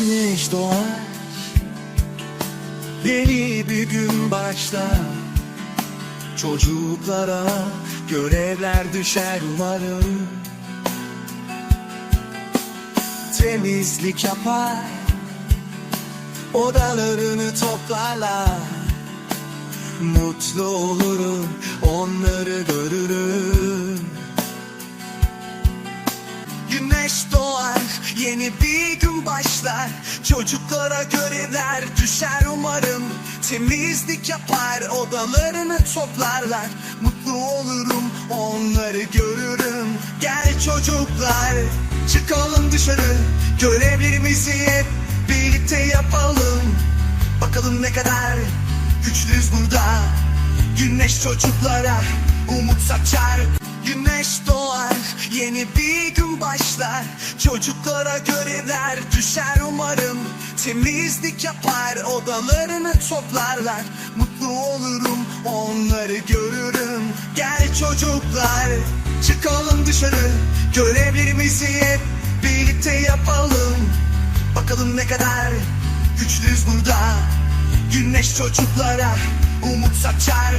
Güneş doğar Yeni bir gün başlar. Çocuklara görevler düşer umarım. Temizlik yapar Odalarını toplarlar. Mutlu olurum onları görürüm. Güneş doğar yeni bir gün başlar Çocuklara görevler düşer umarım. Temizlik yapar odalarını toplarlar. Mutlu olurum onları görürüm. Gel çocuklar çıkalım dışarı. Görevlerimizi hep birlikte yapalım. Bakalım ne kadar güçlüyüz burada. Güneş çocuklara umut saçar. Güneş doğar yeni bir gün başlar Çocuklara görevler düşer umarım. Temizlik yapar odalarını toplarlar. Mutlu olurum onları görürüm. Gel çocuklar çıkalım dışarı. Görevlerimizi hep birlikte yapalım. Bakalım ne kadar güçlüyüz burada. Güneş çocuklara umut saçar